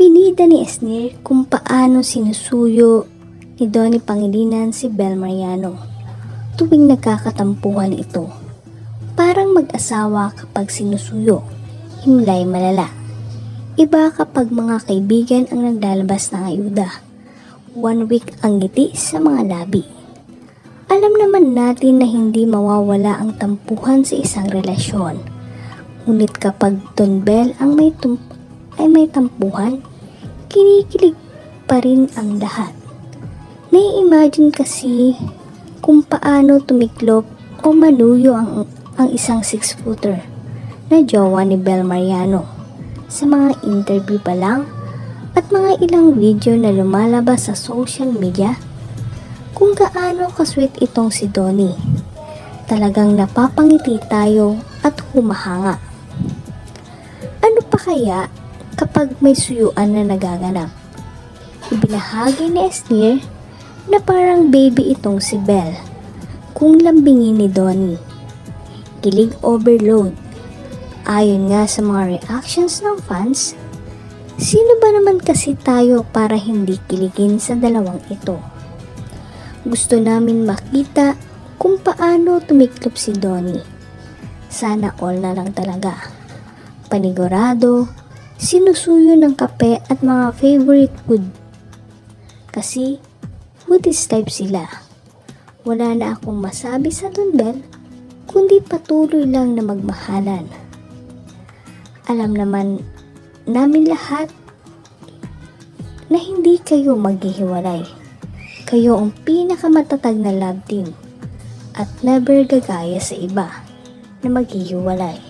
Ibinida ni Esnir kung paano sinusuyo ni Donnie Pangilinan si Bel Mariano tuwing nagkakatampuhan ito. Parang mag-asawa kapag sinusuyo, himlay malala. Iba kapag mga kaibigan ang naglalabas ng ayuda. One week ang ngiti sa mga labi. Alam naman natin na hindi mawawala ang tampuhan sa isang relasyon. Ngunit kapag Don Bell ang may tum- ay may tampuhan, kinikilig pa rin ang lahat. Nai-imagine kasi kung paano tumiklop o maluyo ang, ang isang six-footer na jowa ni Bel Mariano sa mga interview pa lang at mga ilang video na lumalabas sa social media kung gaano kasweet itong si Donnie. Talagang napapangiti tayo at humahanga. Ano pa kaya kapag may suyuan na nagaganap? Ibinahagi ni Esnir na parang baby itong si Belle kung lambingin ni Donnie. Kilig overload. Ayon nga sa mga reactions ng fans, sino ba naman kasi tayo para hindi kiligin sa dalawang ito? Gusto namin makita kung paano tumiklop si Donnie. Sana all na lang talaga. Panigurado, sinusuyo ng kape at mga favorite food. Kasi, Buddhist type sila. Wala na akong masabi sa Don Bell, kundi patuloy lang na magmahalan. Alam naman namin lahat na hindi kayo maghihiwalay. Kayo ang pinakamatatag na love team at never gagaya sa iba na maghihiwalay.